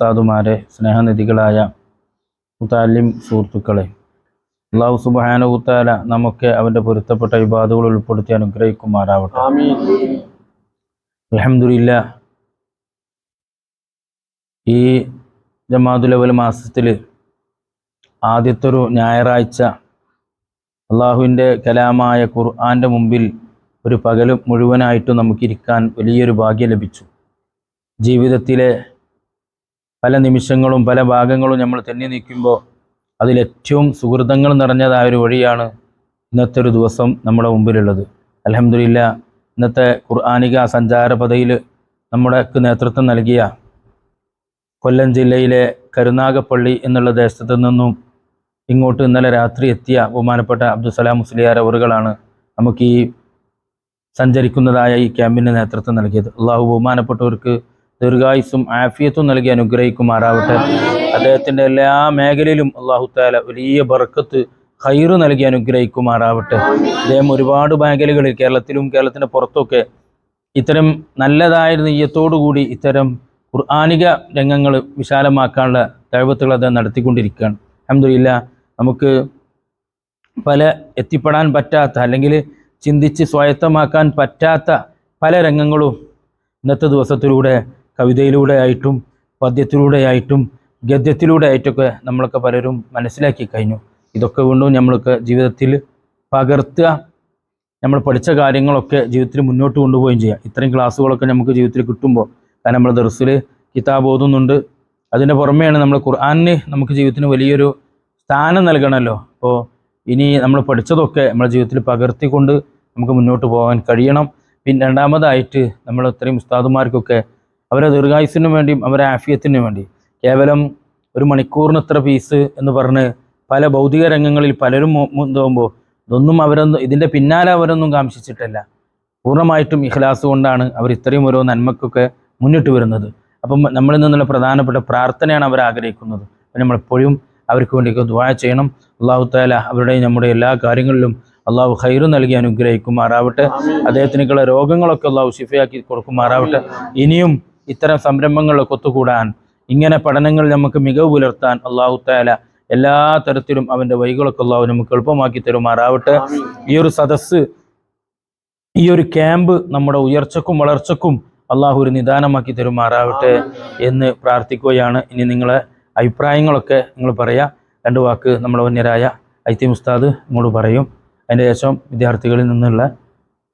ഉസ്താദുമാരെ സ്നേഹനിധികളായ മുത്താലിം സുഹൃത്തുക്കളെ. അള്ളാഹു സുബാനുത്താല നമുക്ക് അവന്റെ പൊരുത്തപ്പെട്ട വിവാദങ്ങൾ ഉൾപ്പെടുത്തി അനുഗ്രഹിക്കുമാറാവട്ടെ. അലഹമില്ല ഈ ജമാതുലവൽ മാസത്തിൽ ആദ്യത്തെ ഒരു ഞായറാഴ്ച അള്ളാഹുവിന്റെ കലാമായ ഖുർആന്റെ മുമ്പിൽ ഒരു പകൽ മുഴുവനായിട്ടും നമുക്കിരിക്കാൻ വലിയൊരു ഭാഗ്യം ലഭിച്ചു. ജീവിതത്തിലെ പല നിമിഷങ്ങളും പല ഭാഗങ്ങളും നമ്മൾ തെന്നി നിൽക്കുമ്പോൾ അതിലേറ്റവും സുഹൃതങ്ങൾ നിറഞ്ഞതായ ഒരു വഴിയാണ് ഇന്നത്തെ ഒരു ദിവസം നമ്മുടെ മുമ്പിലുള്ളത്. അലഹമില്ല ഇന്നത്തെ ഖുർആാനിക സഞ്ചാരപഥയിൽ നമ്മുടെ നേതൃത്വം നൽകിയ കൊല്ലം ജില്ലയിലെ കരുനാഗപ്പള്ളി എന്നുള്ള ദേശത്തു നിന്നും ഇങ്ങോട്ട് ഇന്നലെ രാത്രി എത്തിയ ബഹുമാനപ്പെട്ട അബ്ദുസലാം മുസ്ലിയാർ അവറുകളാണ് നമുക്ക് ഈ സഞ്ചരിക്കുന്നതായ ഈ ക്യാമ്പിന് നേതൃത്വം നൽകിയത്. അള്ളാഹു ബഹുമാനപ്പെട്ടവർക്ക് ദീർഘായുസും ആഫിയത്തും നൽകി അനുഗ്രഹിക്കുമാറാവട്ടെ. അദ്ദേഹത്തിന്റെ എല്ലാ മേഖലയിലും അള്ളാഹു താല വലിയ ബർക്കത്ത് ഹൈറ് നൽകി അനുഗ്രഹിക്കുമാറാവട്ടെ. അദ്ദേഹം ഒരുപാട് മേഖലകളിൽ കേരളത്തിലും കേരളത്തിന്റെ പുറത്തൊക്കെ ഇത്തരം നല്ലതായ നെയ്യത്തോടുകൂടി ഇത്തരം ഖുർആാനിക രംഗങ്ങൾ വിശാലമാക്കാനുള്ള കഴിവത്തുകൾ അദ്ദേഹം നടത്തിക്കൊണ്ടിരിക്കുകയാണ്. അഹമ്മദില്ല നമുക്ക് പല എത്തിപ്പെടാൻ പറ്റാത്ത അല്ലെങ്കിൽ ചിന്തിച്ച് സ്വായത്തമാക്കാൻ പറ്റാത്ത പല രംഗങ്ങളും ഇന്നത്തെ ദിവസത്തിലൂടെ കവിതയിലൂടെ ആയിട്ടും പദ്യത്തിലൂടെ ആയിട്ടും ഗദ്യത്തിലൂടെ ആയിട്ടൊക്കെ നമ്മളൊക്കെ പലരും മനസ്സിലാക്കി കഴിഞ്ഞു. ഇതൊക്കെ വീണ്ടും നമ്മൾക്ക് ജീവിതത്തിൽ പകർത്തുക നമ്മൾ പഠിച്ച കാര്യങ്ങളൊക്കെ ജീവിതത്തിൽ മുന്നോട്ട് കൊണ്ടുപോവുകയും ചെയ്യാം. ഇത്രയും ക്ലാസ്സുകളൊക്കെ നമുക്ക് ജീവിതത്തിൽ കിട്ടുമ്പോൾ. കാരണം നമ്മൾ ദർസിൽ കിതാബ് ഓതുന്നുണ്ട്. അതിന്റെ പുറമെയാണ് നമ്മൾ ഖുർആാനിന് നമുക്ക് ജീവിതത്തിന് വലിയൊരു സ്ഥാനം നൽകണമല്ലോ. അപ്പോൾ ഇനി നമ്മൾ പഠിച്ചതൊക്കെ നമ്മുടെ ജീവിതത്തിൽ പകർത്തിക്കൊണ്ട് നമുക്ക് മുന്നോട്ട് പോകാൻ കഴിയണം. പിന്നെ രണ്ടാമതായിട്ട് നമ്മൾ ഇത്രയും ഉസ്താദുമാർക്കൊക്കെ അവരെ ദീർഘായുസിന് വേണ്ടിയും അവരെ ആഫിയത്തിന് വേണ്ടി. കേവലം ഒരു മണിക്കൂറിന് ഇത്ര ഫീസ് എന്ന് പറഞ്ഞ് പല ഭൗതിക രംഗങ്ങളിൽ പലരും മുന്തോകുമ്പോൾ ഇതൊന്നും അവരൊന്നും ഇതിന്റെ പിന്നാലെ അവരൊന്നും കാംക്ഷിച്ചിട്ടില്ല. പൂർണമായിട്ടും ഇഖ്ലാസ് കൊണ്ടാണ് അവർ ഇത്രയും ഓരോ നന്മക്കൊക്കെ മുന്നിട്ട് വരുന്നത്. അപ്പം നമ്മളിൽ നിന്നുള്ള പ്രധാനപ്പെട്ട പ്രാർത്ഥനയാണ് അവർ ആഗ്രഹിക്കുന്നത്. അപ്പം നമ്മളെപ്പോഴും അവർക്ക് വേണ്ടിയൊക്കെ ദ്വാ ചെയ്യണം. അള്ളാഹു താല അവരുടെ നമ്മുടെ എല്ലാ കാര്യങ്ങളിലും അള്ളാഹു ഹൈറ് നൽകി അനുഗ്രഹിക്കുമാറാവട്ടെ. അദ്ദേഹത്തിനൊക്കെയുള്ള രോഗങ്ങളൊക്കെ അള്ളാഹു ഷിഫയാക്കി കൊടുക്കുമാറാവട്ടെ. ഇനിയും ഇത്തരം സംരംഭങ്ങളിലൊക്കെ ഒത്തുകൂടാൻ ഇങ്ങനെ പഠനങ്ങൾ നമുക്ക് മികവ് പുലർത്താൻ അള്ളാഹു താല എല്ലാ തരത്തിലും അവന്റെ വൈകളൊക്കെ അള്ളാഹു നമുക്ക് എളുപ്പമാക്കി തരുമാറാവട്ടെ. ഈ ഒരു സദസ്സ് ഈ ഒരു ക്യാമ്പ് നമ്മുടെ ഉയർച്ചക്കും വളർച്ചക്കും അള്ളാഹു ഒരു നിദാനമാക്കി തരുമാറാവട്ടെ എന്ന് പ്രാർത്ഥിക്കുകയാണ്. ഇനി നിങ്ങളെ അഭിപ്രായങ്ങളൊക്കെ നിങ്ങൾ പറയാം. രണ്ട് വാക്ക് നമ്മുടെ വന്യരായ ഐത്തി മുസ്താദ് ഇങ്ങോട്ട് പറയും. അതിന്റെ ശേഷം വിദ്യാർത്ഥികളിൽ നിന്നുള്ള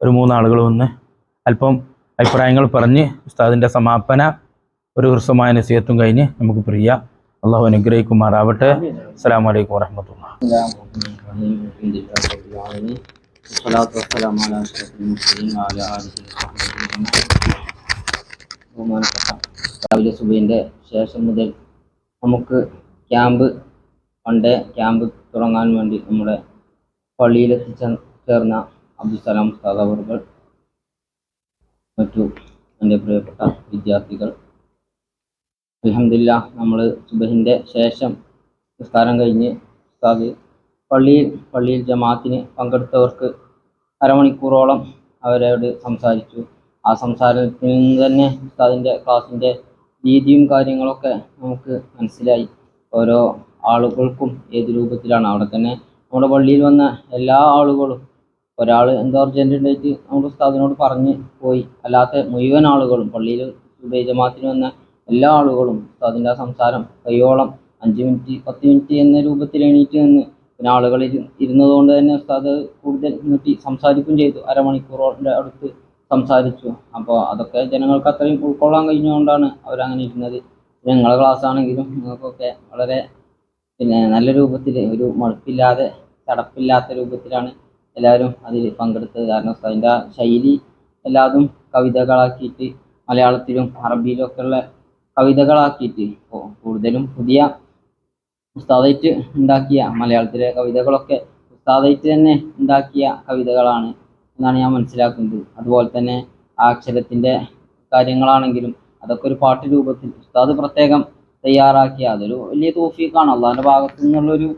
ഒരു മൂന്നാളുകൾ വന്ന് അല്പം അഭിപ്രായങ്ങൾ പറഞ്ഞ് ഉസ്താദിന്റെ സമാപന ഒരു ഹൃസ്വമായ നസീഹത്തും കഴിഞ്ഞ് നമുക്ക് പ്രിയ അള്ളാഹു അനുഗ്രഹിക്കുമാറാവട്ടെ. അസ്സാം വലൈക്കും വറഹമത്തുള്ള രാവിലെ സുബൈന്റെ ശേഷം മുതൽ നമുക്ക് ക്യാമ്പ് പണ്ടേ ക്യാമ്പ് തുടങ്ങാൻ വേണ്ടി നമ്മുടെ പള്ളിയിലെത്തിച്ച ചേർന്ന അബ്ദുസലാം സദാവർകൾ മറ്റു എന്റെ പ്രിയപ്പെട്ട വിദ്യാർത്ഥികൾ. അലഹമില്ല നമ്മൾ സുബഹിന്റെ ശേഷം നിസ്കാരം കഴിഞ്ഞ് ഉസ്താദ് പള്ളിയിൽ പള്ളിയിൽ ജമാഅത്തിന് പങ്കെടുത്തവർക്ക് അരമണിക്കൂറോളം അവരോട് സംസാരിച്ചു. ആ സംസാരത്തിൽ നിന്ന് തന്നെ ഉസ്താദിന്റെ ക്ലാസ്സിന്റെ രീതിയും കാര്യങ്ങളൊക്കെ നമുക്ക് മനസ്സിലായി. ഓരോ ആളുകൾക്കും ഏത് രൂപത്തിലാണ്. അവിടെ തന്നെ നമ്മുടെ പള്ളിയിൽ വന്ന എല്ലാ ആളുകളും ഒരാൾ എന്തോ അർജന്റ് ഉണ്ടായിട്ട് നമ്മുടെ ഉസ്താദിനോട് പറഞ്ഞ് പോയി. അല്ലാത്ത മുഴുവൻ ആളുകളും പള്ളിയിൽ സുബൈ ജമാഅത്തിന് വന്ന എല്ലാ ആളുകളും ഉസ്താദിന്റെ ആ സംസാരം കയ്യോളം അഞ്ച് മിനിറ്റ് പത്ത് മിനിറ്റ് എന്ന രൂപത്തിൽ എണീറ്റ് നിന്ന് പിന്നെ ആളുകൾ ഇരുന്നത് കൊണ്ട് തന്നെ ഉസ്താദ് കൂടുതൽ നീട്ടി സംസാരിക്കുകയും ചെയ്തു. അരമണിക്കൂറിന്റെ അടുത്ത് സംസാരിച്ചു. അപ്പോൾ അതൊക്കെ ജനങ്ങൾക്ക് അത്രയും ഉൾക്കൊള്ളാൻ കഴിഞ്ഞുകൊണ്ടാണ് അവരങ്ങനെ ഇരുന്നത്. ഞങ്ങളെ ക്ലാസ് ആണെങ്കിലും നിങ്ങൾക്കൊക്കെ വളരെ പിന്നെ നല്ല രൂപത്തിൽ ഒരു മടുപ്പില്ലാതെ തടപ്പില്ലാത്ത രൂപത്തിലാണ് എല്ലാവരും അതിൽ പങ്കെടുത്തത് കാരണം അതിന്റെ ശൈലി എല്ലാതും കവിതകളാക്കിയിട്ട് മലയാളത്തിലും അറബിയിലും ഒക്കെ ഉള്ള കവിതകളാക്കിയിട്ട് കൂടുതലും പുതിയ ഉസ്താദായിട്ട് ഉണ്ടാക്കിയ മലയാളത്തിലെ കവിതകളൊക്കെ ഉസ്താദായിട്ട് തന്നെ ഉണ്ടാക്കിയ കവിതകളാണ് എന്നാണ് ഞാൻ മനസ്സിലാക്കുന്നത്. അതുപോലെ തന്നെ അക്ഷരത്തിന്റെ കാര്യങ്ങളാണെങ്കിലും അതൊക്കെ ഒരു പാട്ട് രൂപത്തിൽ ഉസ്താദ് പ്രത്യേകം തയ്യാറാക്കിയ അതൊരു വലിയ തോഫീക്കാണ്. അള്ളാഹിന്റെ ഭാഗത്തു നിന്നുള്ളൊരു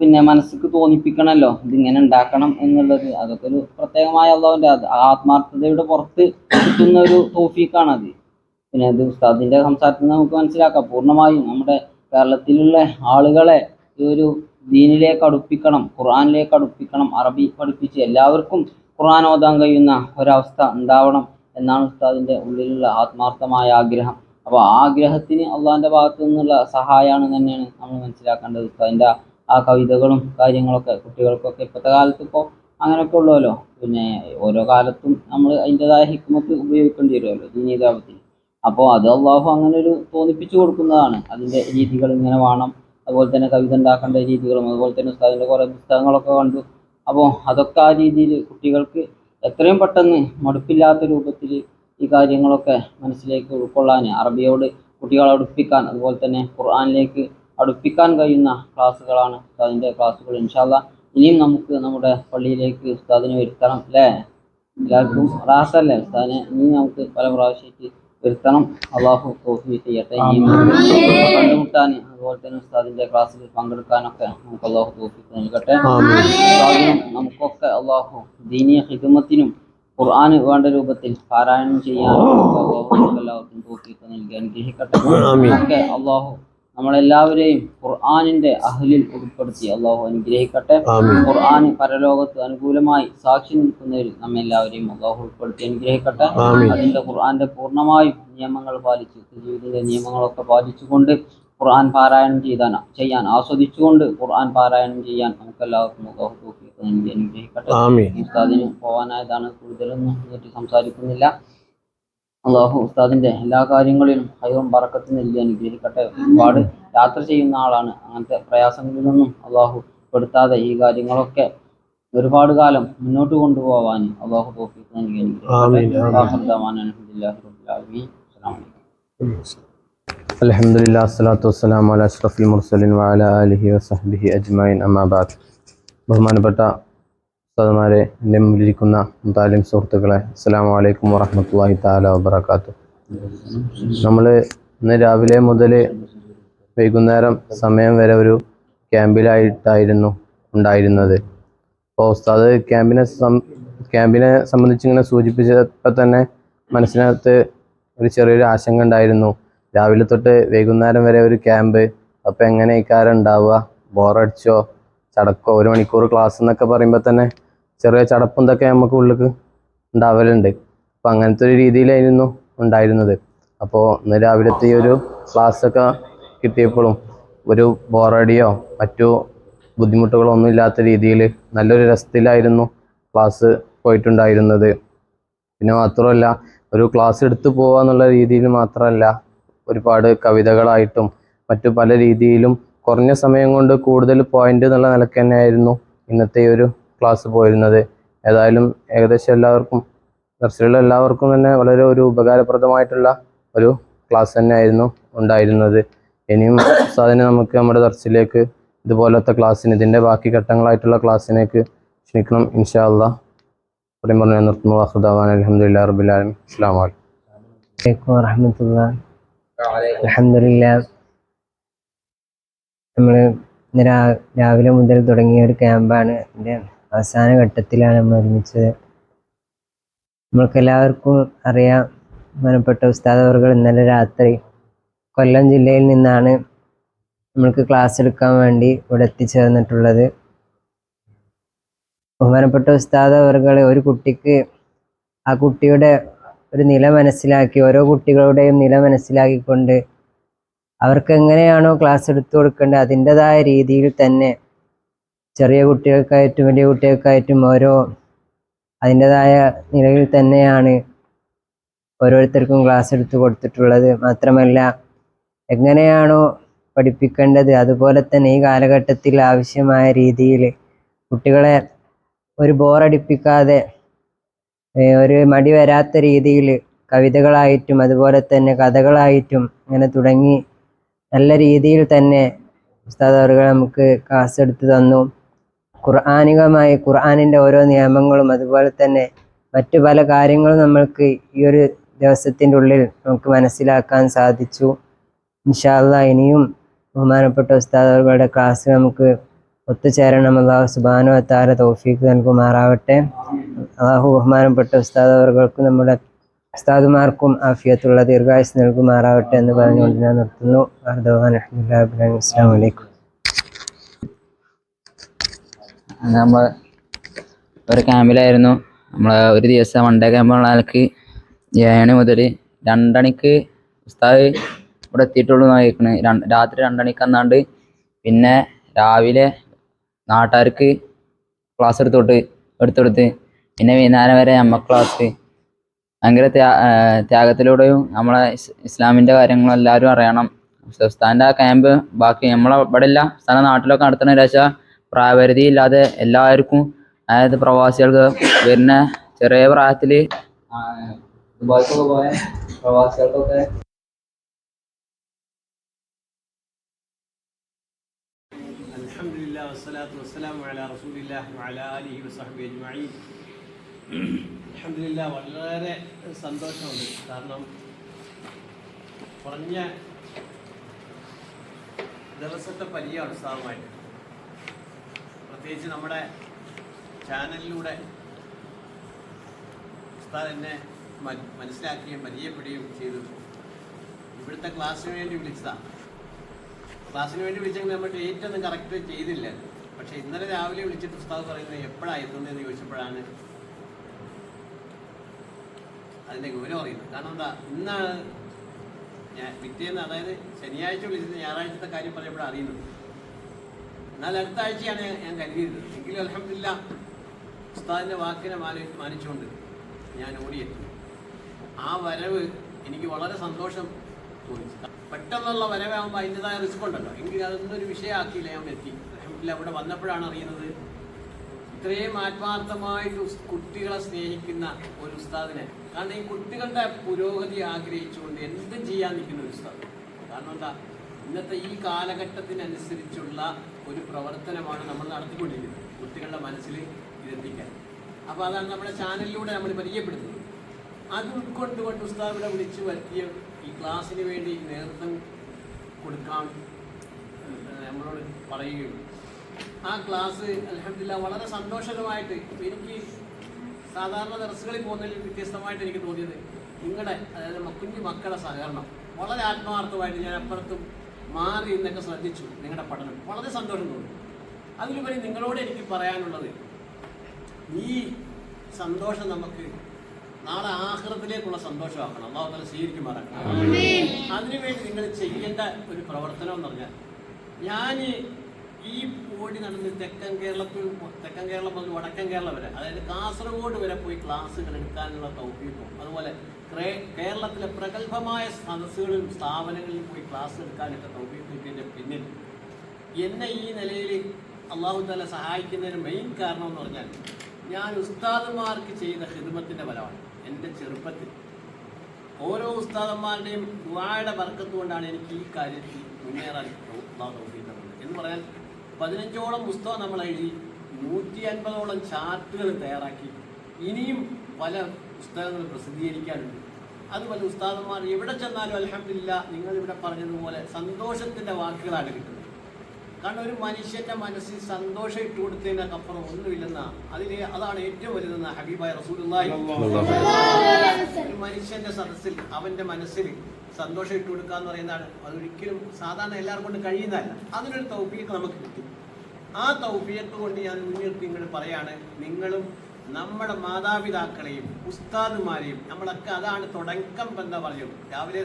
പിന്നെ മനസ്സിക്ക് തോന്നിപ്പിക്കണമല്ലോ ഇതിങ്ങനെ ഉണ്ടാക്കണം എന്നുള്ളത്. അതൊക്കെ ഒരു പ്രത്യേകമായ അള്ളാഹുവിന്റെ ആത്മാർത്ഥതയുടെ പുറത്ത് കിട്ടുന്ന ഒരു തോഫീക്കാണ് അത്. പിന്നെ അത് ഉസ്താദിന്റെ സംസാരത്തിൽ നിന്ന് നമുക്ക് മനസ്സിലാക്കാം. പൂർണമായും നമ്മുടെ കേരളത്തിലുള്ള ആളുകളെ ഈ ഒരു ദീനിലേക്ക് അടുപ്പിക്കണം ഖുറാനിലേക്ക് അടുപ്പിക്കണം അറബി പഠിപ്പിച്ച് എല്ലാവർക്കും ഖുർആൻ ഓതാൻ കഴിയുന്ന ഒരവസ്ഥ ഉണ്ടാവണം എന്നാണ് ഉസ്താദിന്റെ ഉള്ളിലുള്ള ആത്മാർത്ഥമായ ആഗ്രഹം. അപ്പോൾ ആ ആഗ്രഹത്തിന് അള്ളാഹിന്റെ ഭാഗത്തു നിന്നുള്ള സഹായമാണ് തന്നെയാണ് നമ്മൾ മനസ്സിലാക്കേണ്ടത്. ഉസ്താദിന്റെ ആ- കവിതകളും കാര്യങ്ങളൊക്കെ കുട്ടികൾക്കൊക്കെ ഇപ്പോഴത്തെ കാലത്ത് ഇപ്പോൾ അങ്ങനെയൊക്കെ ഉള്ളുവല്ലോ പിന്നെ ഓരോ കാലത്തും നമ്മൾ അതിന്റെതായ ഹിക്മത്ത് ഉപയോഗിക്കേണ്ടി വരുമല്ലോ ദീനീതാപത്തിൽ. അപ്പോൾ അത് അള്ളാഹു അങ്ങനെ ഒരു തോന്നിപ്പിച്ചു കൊടുക്കുന്നതാണ്. അതിന്റെ രീതികൾ ഇങ്ങനെ വേണം. അതുപോലെ തന്നെ കവിത ഉണ്ടാക്കേണ്ട രീതികളും അതുപോലെ തന്നെ ഉസ്താദിന്റെ കുറേ പുസ്തകങ്ങളൊക്കെ കണ്ടു. അപ്പോൾ അതൊക്കെ ആ രീതിയിൽ കുട്ടികൾക്ക് എത്രയും പെട്ടെന്ന് മടുപ്പില്ലാത്ത രൂപത്തിൽ ഈ കാര്യങ്ങളൊക്കെ മനസ്സിലേക്ക് ഉൾക്കൊള്ളാൻ അറബിയോട് കുട്ടികളെ അടുപ്പിക്കാൻ അതുപോലെ തന്നെ ഖുർആനിലേക്ക് അടുപ്പിക്കാൻ കഴിയുന്ന ക്ലാസ്സുകളാണ്. ഉസ്താദിന്റെ ക്ലാസ്സുകൾ. ഇൻഷാല്ല ഇനിയും നമുക്ക് നമ്മുടെ പള്ളിയിലേക്ക് ഉസ്താദിനെ വരുത്തണം അല്ലേ? എല്ലാവർക്കും റാസല്ലേ ഉസ്താദിനെ ഇനിയും നമുക്ക് പല പ്രാവശ്യമായിട്ട് വരുത്തണം. അള്ളാഹു കോഫി ചെയ്യട്ടെ. ഇനിയും കണ്ടുമുട്ടാൻ അതുപോലെ തന്നെ ഉസ്താദിന്റെ ക്ലാസ്സിൽ പങ്കെടുക്കാനൊക്കെ നമുക്ക് അള്ളാഹു കോഫി നൽകട്ടെ. ഉസ്താദിനും നമുക്കൊക്കെ അള്ളാഹു ദീനീയ ഹിദമത്തിനും ഖുർആൻ വേണ്ട രൂപത്തിൽ പാരായണം ചെയ്യാൻ അള്ളാഹു നമുക്ക് എല്ലാവർക്കും തോഫി നൽകി അനുഗ്രഹിക്കട്ടെ. ഒക്കെ അള്ളാഹു നമ്മളെല്ലാവരെയും ഖുർആാനിന്റെ അഹലിൽ ഉൾപ്പെടുത്തി. അള്ളാഹു അനുഗ്രഹിക്കട്ടെ. ഖുർആൻ പരലോകത്ത് അനുകൂലമായി സാക്ഷി നിൽക്കുന്നവരിൽ നമ്മെല്ലാവരെയും അള്ളാഹു ഉൾപ്പെടുത്തി അനുഗ്രഹിക്കട്ടെ. അതിന്റെ ഖുർആന്റെ പൂർണമായും നിയമങ്ങൾ പാലിച്ച് ജീവിതത്തിന്റെ നിയമങ്ങളൊക്കെ പാലിച്ചുകൊണ്ട് ഖുർആൻ പാരായണം ചെയ്താൻ ചെയ്യാൻ ആസ്വദിച്ചുകൊണ്ട് ഖുർആൻ പാരായണം ചെയ്യാൻ നമുക്ക് എല്ലാവർക്കും അള്ളാഹു തൗഫീഖ് നൽകി അനുഗ്രഹിക്കട്ടെ. ഉസ്താദിന് പോകാനായതാണ് കൂടുതലൊന്നും പറ്റി സംസാരിക്കുന്നില്ല. അള്ളാഹു ഉസ്താദിന്റെ എല്ലാ കാര്യങ്ങളിലും ഹൈവം പറക്കത്തും നൽകി അനുഗ്രഹിക്കട്ടെ. ഒരുപാട് യാത്ര ചെയ്യുന്ന ആളാണ്. അങ്ങനത്തെ പ്രയാസങ്ങളിൽ നിന്നും അള്ളാഹു പെടുത്താതെ ഈ കാര്യങ്ങളൊക്കെ ഒരുപാട് കാലം മുന്നോട്ട് കൊണ്ടുപോകാൻ അള്ളാഹു തോഫിക്ക് നൽകി ആമീൻ, അനുഗ്രഹിക്കട്ടെ അൽഹംദുലില്ലാഹി റബ്ബിൽ ആലമീൻ. അസ്സലാമു അലൈക്കും. അലഹമുല്ലാ അസ്സലാത്തു വസ്സലാം അല അഷ്റഫുൽ മുർസലിൻ വാല അലിഹി വസഹബിഹി അജ്മൈൻ അമ്മാബാദ് ബഹുമാനപ്പെട്ട ഉസ്താദുമാരെ എന്റെ മുമ്പിലിരിക്കുന്ന മുതാലിം സുഹൃത്തുക്കളെ അസ്സലാമു അലൈക്കും വറഹ്മത്തുള്ളാഹി താല വബർക്കാത്തു നമ്മൾ ഇന്ന് രാവിലെ മുതൽ വൈകുന്നേരം സമയം വരെ ഒരു ക്യാമ്പിലായിട്ടായിരുന്നു ഉണ്ടായിരുന്നത്. അപ്പോൾ ഉസ്താദ് ക്യാമ്പിനെ സം ക്യാമ്പിനെ സംബന്ധിച്ച് ഇങ്ങനെ സൂചിപ്പിച്ചപ്പോൾ തന്നെ മനസ്സിനകത്ത് ഒരു ചെറിയൊരു ആശങ്ക ഉണ്ടായിരുന്നു. രാവിലെ തൊട്ട് വൈകുന്നേരം വരെ ഒരു ക്യാമ്പ് അപ്പോൾ എങ്ങനെ ഇക്കാരം ഉണ്ടാവുക? ബോറടിച്ചോ? ചടക്കോ? ഒരു മണിക്കൂർ ക്ലാസ് എന്നൊക്കെ പറയുമ്പോൾ തന്നെ ചെറിയ ചടപ്പും ഇതൊക്കെ നമുക്ക് ഉള്ളിൽ ഉണ്ടാവലുണ്ട്. അപ്പം അങ്ങനത്തെ ഒരു രീതിയിലായിരുന്നു ഉണ്ടായിരുന്നത്. അപ്പോൾ ഇന്ന് രാവിലത്തെ ഈ ഒരു ക്ലാസ്സൊക്കെ കിട്ടിയപ്പോഴും ഒരു ബോറടിയോ മറ്റു ബുദ്ധിമുട്ടുകളോ ഒന്നും ഇല്ലാത്ത രീതിയിൽ നല്ലൊരു രസത്തിലായിരുന്നു ക്ലാസ് പോയിട്ടുണ്ടായിരുന്നത്. പിന്നെ മാത്രമല്ല ഒരു ക്ലാസ് എടുത്തു പോവുക എന്നുള്ള രീതിയിൽ മാത്രമല്ല ഒരുപാട് കവിതകളായിട്ടും മറ്റു പല രീതിയിലും കുറഞ്ഞ സമയം കൊണ്ട് കൂടുതൽ പോയിന്റ് എന്നുള്ള നിലയ്ക്ക് തന്നെയായിരുന്നു ഇന്നത്തെ ഒരു ക്ലാസ് പോയിരുന്നത്. ഏതായാലും ഏകദേശം എല്ലാവർക്കും ദർശനമുള്ള എല്ലാവർക്കും തന്നെ വളരെ ഒരു ഉപകാരപ്രദമായിട്ടുള്ള ഒരു ക്ലാസ് തന്നെയായിരുന്നു ഉണ്ടായിരുന്നത്. ഇനിയും സാധനം നമുക്ക് നമ്മുടെ ദർസിലേക്ക് ഇതുപോലത്തെ ക്ലാസ്സിന് ഇതിന്റെ ബാക്കി ഘട്ടങ്ങളായിട്ടുള്ള ക്ലാസ്സിനേക്ക് ക്ഷണിക്കണം ഇൻഷാ അല്ല പറയും പറഞ്ഞു ഞാൻ നിർത്തുന്നു. അഹ്ദാൻ അലഹമുല്ലാ റബുലാലും ഇസ്ലാം വലൈക്കും വലൈക്കും വറഹമത്തുള്ള അലഹമില്ല നമ്മൾ രാവിലെ മുതൽ തുടങ്ങിയ ഒരു ക്യാമ്പാണ് അതിന്റെ അവസാന ഘട്ടത്തിലാണ് നമ്മൾ ഒരുമിച്ചത് നമ്മൾക്ക് എല്ലാവർക്കും അറിയാം ബഹുമാനപ്പെട്ട ഉസ്താദ് അവർകൾ ഇന്നലെ രാത്രി കൊല്ലം ജില്ലയിൽ നിന്നാണ് നമ്മൾക്ക് ക്ലാസ് എടുക്കാൻ വേണ്ടി ഇവിടെ എത്തിച്ചേർന്നിട്ടുള്ളത്. ബഹുമാനപ്പെട്ട ഉസ്താദ് ഒരു കുട്ടിക്ക് ആ കുട്ടിയുടെ ഒരു നില മനസ്സിലാക്കി ഓരോ കുട്ടികളുടെയും നില മനസ്സിലാക്കിക്കൊണ്ട് അവർക്ക് എങ്ങനെയാണോ ക്ലാസ് എടുത്തു കൊടുക്കേണ്ടത് അതിന്റെതായ രീതിയിൽ തന്നെ ചെറിയ കുട്ടികൾക്കായിട്ടും വലിയ കുട്ടികൾക്കായിട്ടും ഓരോ അതിന്റെതായ നിലയിൽ തന്നെയാണ് ഓരോരുത്തർക്കും ക്ലാസ് എടുത്ത് കൊടുത്തിട്ടുള്ളത്. മാത്രമല്ല എങ്ങനെയാണോ പഠിപ്പിക്കേണ്ടത് അതുപോലെ തന്നെ ഈ കാലഘട്ടത്തിൽ ആവശ്യമായ രീതിയിൽ കുട്ടികളെ ഒരു ബോറടിപ്പിക്കാതെ ഒരു മടി വരാത്ത രീതിയിൽ കവിതകളായിട്ടും അതുപോലെ തന്നെ കഥകളായിട്ടും അങ്ങനെ തുടങ്ങി നല്ല രീതിയിൽ തന്നെ ഉസ്താദ് നമുക്ക് ക്ലാസ് എടുത്ത് തന്നു. ഖുർആാനികമായി ഖുർആാനിന്റെ ഓരോ നിയമങ്ങളും അതുപോലെ തന്നെ മറ്റു പല കാര്യങ്ങളും നമ്മൾക്ക് ഈ ഒരു ദിവസത്തിന്റെ ഉള്ളിൽ നമുക്ക് മനസ്സിലാക്കാൻ സാധിച്ചു. ഇൻഷാല്ല ഇനിയും ബഹുമാനപ്പെട്ട ഉസ്താദുകളുടെ ക്ലാസ് നമുക്ക് ഒത്തുചേരണം. അള്ളാഹു സുബാനോ താര തൗഫീഖ് നൽകുമാറാവട്ടെ. അള്ളാഹു ബഹുമാനപ്പെട്ട ഉസ്താദവർകൾക്കും നമ്മുടെ ഉസ്താദുമാർക്കും ആഫിയത്തുള്ള ദീർഘായുസ് നൽകുമാറാവട്ടെ എന്ന് പറഞ്ഞുകൊണ്ട് ഞാൻ നിർത്തുന്നു. അർദവാൻ അസ്സാം വലൈക്കും നമ്മൾ ഒരു ക്യാമ്പിലായിരുന്നു നമ്മൾ ഒരു ദിവസം വൺ ഡേ ക്യാമ്പുള്ള ആൾക്ക് ഏഴ് മുതൽ രണ്ടണിക്ക് ഉസ്താദ് ഇവിടെ എത്തിയിട്ടുള്ളൂ നോക്കണ് രാത്രി രണ്ടണിക്ക് അന്നാണ്ട് പിന്നെ രാവിലെ നാട്ടുകാർക്ക് ക്ലാസ് എടുത്തോട്ട് എടുത്തെടുത്ത് പിന്നെ വൈകുന്നേരം വരെ നമ്മ ക്ലാസ് ഭയങ്കര ത്യാ ത്യാഗത്തിലൂടെയും നമ്മളെ ഇസ് ഇസ്ലാമിന്റെ കാര്യങ്ങൾ എല്ലാവരും അറിയണം. ഉസ്താദിന്റെ ആ ക്യാമ്പ് ബാക്കി നമ്മളെ ഇവിടെ ഇല്ല ഉസ്താദിന്റെ നാട്ടിലൊക്കെ നടത്തുന്ന വെച്ചാൽ പ്രായപരിധി ഇല്ലാതെ എല്ലാവർക്കും അതായത് പ്രവാസികൾക്ക് വരുന്ന ചെറിയ പ്രായത്തിൽ ദുബായ്ക്കൊക്കെ പോയ പ്രവാസികൾക്കൊക്കെ الحمد لله والصلاة والسلام على رسول الله وعلى آله وصحبه أجمعين الحمد لله വളരെ സന്തോഷമുണ്ട് കാരണം കുറഞ്ഞ ദിവസത്തെ പരിചയമാണ് ഉത്സാഹമായിട്ട് പ്രത്യേകിച്ച് നമ്മുടെ ചാനലിലൂടെ ഉസ്താദ് എന്നെ മനസ്സിലാക്കുകയും പരിചയപ്പെടുകയും ചെയ്തു. ഇവിടുത്തെ ക്ലാസ്സിന് വേണ്ടി വിളിച്ചതാണ് ക്ലാസ്സിന് വേണ്ടി വിളിച്ചെങ്കിൽ നമ്മൾ ഡേറ്റ് ഒന്നും കറക്റ്റ് ചെയ്തില്ല. പക്ഷെ ഇന്നലെ രാവിലെ വിളിച്ചിട്ട് ഉസ്താദ് പറയുന്നത് എപ്പോഴാണ് എത്തുന്നതെന്ന് ചോദിച്ചപ്പോഴാണ് അതിന്റെ ഗൗരവം അറിയുന്നത്. കാരണം എന്താ ഇന്നാണ് ഞാൻ പിറ്റേന്ന് അതായത് ശനിയാഴ്ച വിളിച്ചത് ഞായറാഴ്ചത്തെ കാര്യം പറയുമ്പോഴാണ് അറിയുന്നത്. എന്നാൽ അടുത്ത ആഴ്ചയാണ് ഞാൻ- കരുതിയത്. എങ്കിലും അലഹമില്ല ഉസ്താദിന്റെ വാക്കിനെ മാനി മാനിച്ചുകൊണ്ട് ഞാൻ ഓടിയെത്തി. ആ വരവ് എനിക്ക് വളരെ സന്തോഷം തോന്നി. പെട്ടെന്നുള്ള വരവാകുമ്പോൾ അതിന്റെതായ റിസ്ക് ഉണ്ടല്ലോ. എങ്കിൽ അതൊന്നും ഒരു വിഷയമാക്കിയില്ല ഞാൻ എത്തി. അലഹമില്ല ഇവിടെ വന്നപ്പോഴാണ് അറിയുന്നത് ഇത്രയും ആത്മാർത്ഥമായിട്ട് കുട്ടികളെ സ്നേഹിക്കുന്ന ഒരു ഉസ്താദിനെ. കാരണം ഈ കുട്ടികളുടെ പുരോഗതി ആഗ്രഹിച്ചുകൊണ്ട് എന്തും ചെയ്യാൻ നിൽക്കുന്ന ഒരു ഉസ്താദ്? കാരണം എന്താ? ഇന്നത്തെ ഈ കാലഘട്ടത്തിനനുസരിച്ചുള്ള ഒരു പ്രവർത്തനമാണ് നമ്മൾ നടത്തിക്കൊണ്ടിരിക്കുന്നത്. കുട്ടികളുടെ മനസ്സിൽ ഇതെത്തിക്കാൻ. അപ്പോൾ അതാണ് നമ്മുടെ ചാനലിലൂടെ നമ്മൾ പരിചയപ്പെടുത്തുന്നത് അത് ഉൾക്കൊണ്ടുകൊണ്ട് ഉസ്താദ് ഇവിടെ വിളിച്ചു വരുത്തിയ ഈ ക്ലാസ്സിന് വേണ്ടി നേതൃത്വം കൊടുക്കാൻ നമ്മളോട് പറയുകയും ആ ക്ലാസ് അലഹമില്ല വളരെ സന്തോഷകരമായിട്ട് എനിക്ക് സാധാരണ ദർസുകളിൽ പോകുന്നതിൽ വ്യത്യസ്തമായിട്ട് എനിക്ക് തോന്നിയത് നിങ്ങളുടെ അതായത് കുഞ്ഞു മക്കളുടെ സഹകരണം. വളരെ ആത്മാർത്ഥമായിട്ട് ഞാൻ അപ്പുറത്തും മാറി എന്നൊക്കെ ശ്രദ്ധിച്ചു നിങ്ങളുടെ പഠനം. വളരെ സന്തോഷം തോന്നി. അതിലുപരി നിങ്ങളോട് എനിക്ക് പറയാനുള്ളത് ഈ സന്തോഷം നമുക്ക് നാളെ ആഹൃതത്തിലേക്കുള്ള സന്തോഷമാക്കണം അള്ളാഹു തല സ്വീകരിക്കുമാറാക്കണം അതിനുവേണ്ടി നിങ്ങൾ ചെയ്യേണ്ട ഒരു പ്രവർത്തനം എന്ന് പറഞ്ഞാൽ ഞാൻ ഈ ഓടി നടന്ന് തെക്കൻ കേരളത്തിൽ തെക്കൻ കേരളം മുതൽ വടക്കൻ കേരളം വരെ അതായത് കാസർഗോഡ് വരെ പോയി ക്ലാസ്സുകൾ എടുക്കാനുള്ള തൗഫീഖും അതുപോലെ കേരളത്തിലെ പ്രഗത്ഭമായ സദസ്സുകളിലും സ്ഥാപനങ്ങളിലും പോയി ക്ലാസ് എടുക്കാനൊക്കെ തൗഫീഖിന്റെ പിന്നിൽ എന്നെ ഈ നിലയിൽ അള്ളാഹു താല സഹായിക്കുന്നതിന് മെയിൻ കാരണം എന്ന് പറഞ്ഞാൽ ഞാൻ ഉസ്താദന്മാർക്ക് ചെയ്ത ഹിദ്മത്തിന്റെ ഫലമാണ് എന്റെ ചെറുപ്പത്തിൽ. ഓരോ ഉസ്താദന്മാരുടെയും ദുആയുടെ വർക്കത്ത് കൊണ്ടാണ് എനിക്ക് ഈ കാര്യത്തിൽ മുന്നേറാൻ അള്ളാഹു തൗഫീഖ് എന്ന് പറയാൻ പതിനഞ്ചോളം പുസ്തകം നമ്മൾ എഴുതി നൂറ്റി അൻപതോളം ചാർട്ടുകൾ തയ്യാറാക്കി. ഇനിയും പല പുസ്തകങ്ങൾ പ്രസിദ്ധീകരിക്കാനുണ്ട്. അതുപോലെ ഉസ്താദന്മാർ എവിടെ ചെന്നാലും അലഹമില്ല നിങ്ങൾ ഇവിടെ പറഞ്ഞതുപോലെ സന്തോഷത്തിന്റെ വാക്കുകളാണ് കിട്ടുന്നത്. കാരണം ഒരു മനുഷ്യന്റെ മനസ്സിൽ സന്തോഷം ഇട്ട് കൊടുത്തതിനപ്പുറം ഒന്നുമില്ലെന്ന. അതിൽ അതാണ് ഏറ്റവും വലുതെന്ന ഹബീബായ റസൂലുള്ളാഹി. ഒരു മനുഷ്യന്റെ സദസ്സിൽ അവന്റെ മനസ്സിൽ സന്തോഷം ഇട്ട് കൊടുക്കുക എന്ന് പറയുന്നതാണ്. അതൊരിക്കലും സാധാരണ എല്ലാവർക്കും കൊണ്ട് കഴിയുന്നതല്ല. അതിനൊരു തൗഫീഖ് നമുക്ക് കിട്ടും. ആ തൗഫീഖ് കൊണ്ട് ഞാൻ മുന്നിൽ നിങ്ങൾ പറയാണ് നിങ്ങളും നമ്മുടെ മാതാപിതാക്കളെയും ഉസ്താദുമാരെയും നമ്മളൊക്കെ അതാണ് തുടക്കം എന്താ പറഞ്ഞു. രാവിലെ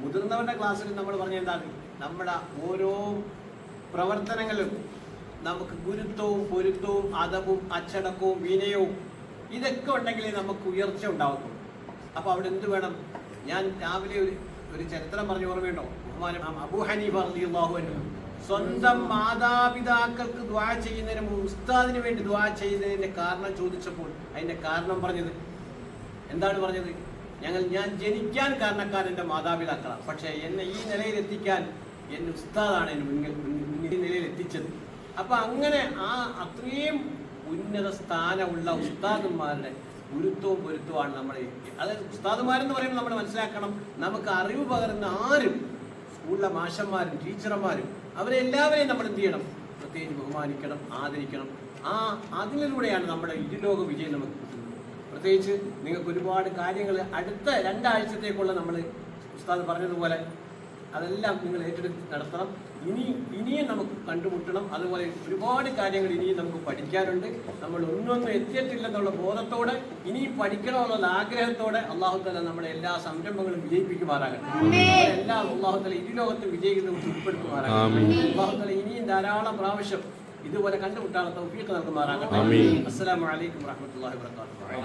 മുതിർന്നവരുടെ ക്ലാസ്സിൽ നമ്മൾ പറഞ്ഞ എന്താണ്? നമ്മുടെ ഓരോ പ്രവർത്തനങ്ങളും നമുക്ക് ഗുരുത്വവും പൊരുത്തവും അതവും അച്ചടക്കവും വിനയവും ഇതൊക്കെ ഉണ്ടെങ്കിലേ നമുക്ക് ഉയർച്ച ഉണ്ടാവത്തുള്ളൂ. അപ്പോൾ അവിടെ എന്ത് വേണം? ഞാൻ രാവിലെ ഒരു ഒരു ചരിത്രം പറഞ്ഞു ഓർമ്മയുണ്ടോ? ബഹുമാനം അബൂ ഹനീഫ സ്വന്തം മാതാപിതാക്കൾക്ക് ദ്വാ ചെയ്യുന്നതിന് ഉസ്താദിന് വേണ്ടി ദ്വാ ചെയ്യുന്നതിന്റെ കാരണം ചോദിച്ചപ്പോൾ അതിന്റെ കാരണം പറഞ്ഞത് എന്താണ് പറഞ്ഞത്? ഞങ്ങൾ ഞാൻ ജനിക്കാൻ കാരണക്കാർ എന്റെ മാതാപിതാക്കളാണ്. പക്ഷേ എന്നെ ഈ നിലയിൽ എത്തിക്കാൻ എന്റെ ഉസ്താദാണ് എന്നെ മുന്നിൽ മുന്നിൽ ഈ നിലയിൽ എത്തിച്ചത് അപ്പൊ അങ്ങനെ ആ അത്രയും ഉന്നത സ്ഥാനമുള്ള ഉസ്താദന്മാരുടെ ഗുരുത്വവും പൊരുത്തവുമാണ് നമ്മൾ അതായത് ഉസ്താദന്മാരെന്ന് പറയുമ്പോൾ നമ്മൾ മനസ്സിലാക്കണം നമുക്ക് അറിവ് പകരുന്ന ആരും സ്കൂളിലെ മാഷന്മാരും ടീച്ചർമാരും അവരെ എല്ലാവരെയും നമ്മൾ എന്ത് ചെയ്യണം? പ്രത്യേകിച്ച് ബഹുമാനിക്കണം ആദരിക്കണം. ആ അതിലൂടെയാണ് നമ്മുടെ ഇരുലോക വിജയം നമുക്ക് കിട്ടുന്നത്. പ്രത്യേകിച്ച് നിങ്ങൾക്ക് ഒരുപാട് കാര്യങ്ങൾ അടുത്ത രണ്ടാഴ്ചത്തേക്കുള്ള നമ്മൾ ഉസ്താദ് പറഞ്ഞതുപോലെ അതെല്ലാം നിങ്ങൾ ഏറ്റെടുത്ത് നടത്തണം. ഇനി ഇനിയും നമുക്ക് കണ്ടുമുട്ടണം. അതുപോലെ ഒരുപാട് കാര്യങ്ങൾ ഇനിയും നമുക്ക് പഠിക്കാനുണ്ട്. നമ്മൾ ഒന്നൊന്നും എത്തിയിട്ടില്ലെന്നുള്ള ബോധത്തോടെ ഇനിയും പഠിക്കണമെന്നുള്ള ആഗ്രഹത്തോടെ അള്ളാഹുത്തല നമ്മുടെ എല്ലാ സംരംഭങ്ങളും വിജയിപ്പിക്കുമാറാകട്ടെ. എല്ലാം അള്ളാഹുത്തല ഇരുലോകത്ത് വിജയിക്കുന്ന ഉൾപ്പെടുത്തുമാറാകട്ടെ. അള്ളാഹുത്തല ഇനിയും ധാരാളം പ്രാവശ്യം ഇതുപോലെ കണ്ടുമുട്ടാനുള്ള തൗഫീഖ് നൽകുമാറാകട്ടെ. അസ്സലാമു അലൈക്കും വറഹ്മത്തുള്ളാഹി വബറകാതുഹു.